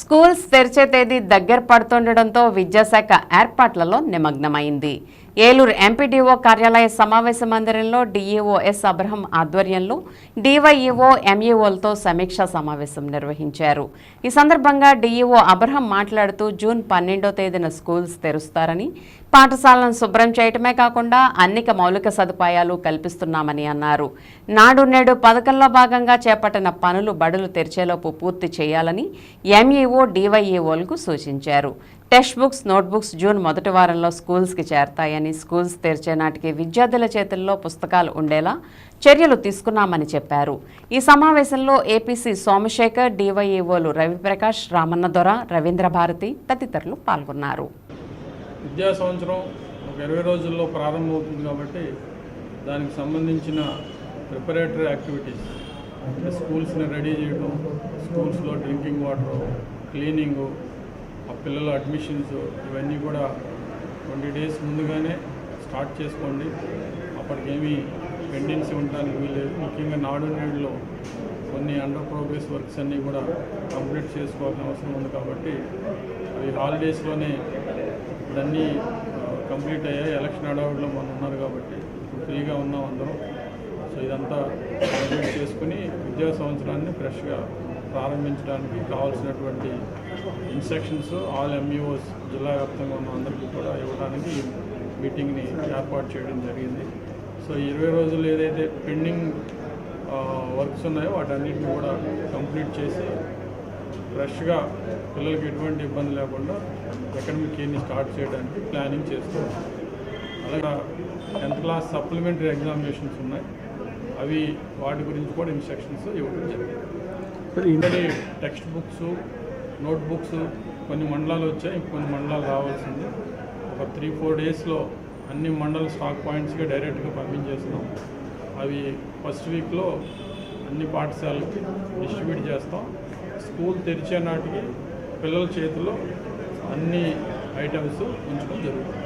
Schools తెరిచే తేదీ దగ్గర పడుతుండటంతో విద్యాశాఖ ఏర్పాట్లలో నిమగ్నమైంది. ఏలూరు ఎంపీడీఓ కార్యాలయ సమావేశ మందిరంలో డీఈఓ ఎస్ అబ్రహం ఆధ్వర్యంలో డీవైఈఓ ఎంఈఓలతో సమీక్షా సమావేశం నిర్వహించారు. ఈ సందర్భంగా డీఈఓ అబ్రహం మాట్లాడుతూ జూన్ పన్నెండో తేదీన స్కూల్స్ తెరుస్తారని పాఠశాలను శుభ్రం చేయటమే కాకుండా అన్నిక మౌలిక సదుపాయాలు కల్పిస్తున్నామని అన్నారు. నాడు నేడు పథకంలో భాగంగా చేపట్టిన పనులు బడులు తెరిచేలోపు పూర్తి చేయాలని ఎంఈఓ డివైఈఓలకు సూచించారు. టెక్స్ట్ బుక్స్ నోట్బుక్స్ జూన్ మొదటి వారంలో స్కూల్స్కి చేరతాయని స్కూల్స్ తెరిచే నాటికి విద్యార్థుల చేతుల్లో పుస్తకాలు ఉండేలా చర్యలు తీసుకున్నామని చెప్పారు. ఈ సమావేశంలో ఏపీసీ సోమశేఖర్ డివైఈఓలు రవిప్రకాష్ రామన్న దొర రవీంద్ర భారతి తదితరులు పాల్గొన్నారు. విద్యా సంవత్సరం ఒక ఇరవై రోజుల్లో ప్రారంభమవుతుంది కాబట్టి దానికి సంబంధించిన ప్రిపరేటరీ యాక్టివిటీస్ అంటే స్కూల్స్ని రెడీ చేయడం స్కూల్స్లో డ్రింకింగ్ వాటర్ క్లీనింగు ఆ పిల్లల అడ్మిషన్స్ ఇవన్నీ కూడా ట్వంటీ డేస్ ముందుగానే స్టార్ట్ చేసుకోండి. అప్పటికేమీ పెండెన్సీ ఉండడానికి వీలేదు ముఖ్యంగా నాడు నేడులో కొన్ని అండర్ ప్రోగ్రెస్ వర్క్స్ అన్నీ కూడా కంప్లీట్ చేసుకోవాల్సిన అవసరం ఉంది కాబట్టి అవి హాలిడేస్లోనే ఇవన్నీ కంప్లీట్ అయ్యాయి. ఎలక్షన్ హడావుడిలో మనం ఉన్నారు కాబట్టి ఇప్పుడు ఫ్రీగా ఉన్నాం అందరం. సో ఇదంతా కంప్లీట్ చేసుకుని విద్యా సంవత్సరాన్ని ఫ్రెష్గా ప్రారంభించడానికి కావాల్సినటువంటి ఇన్స్ట్రక్షన్స్ ఆల్ ఎంఈఓస్ జిల్లా వ్యాప్తంగా ఉన్న అందరికీ కూడా ఇవ్వడానికి మీటింగ్ని ఏర్పాటు చేయడం జరిగింది. సో ఇరవై రోజులు ఏదైతే పెండింగ్ వర్క్స్ ఉన్నాయో వాటన్నిటిని కూడా కంప్లీట్ చేసి ఫ్రెష్గా పిల్లలకి ఎటువంటి ఇబ్బంది లేకుండా అకాడమిక్ ఇయర్ని స్టార్ట్ చేయడానికి ప్లానింగ్ చేస్తున్నాం అలాగే టెన్త్ క్లాస్ సప్లిమెంటరీ ఎగ్జామినేషన్స్ ఉన్నాయి. అవి వాటి గురించి కూడా ఇన్స్ట్రక్షన్స్ ఇవ్వడం జరిగింది. Already text books note books కొన్ని మండలాలు వచ్చాయి కొన్ని మండలాలు రావాల్సింది. ఒక త్రీ ఫోర్ డేస్లో అన్ని మండల స్టాక్ పాయింట్స్కి డైరెక్ట్గా పంపించేస్తాం అవి ఫస్ట్ వీక్లో అన్ని పాఠశాలకి డిస్ట్రిబ్యూట్ చేస్తాం. స్కూల్ తెరిచే నాటికి పిల్లల చేతిలో అన్ని ఐటమ్స్ ఉంచడం జరుగుతుంది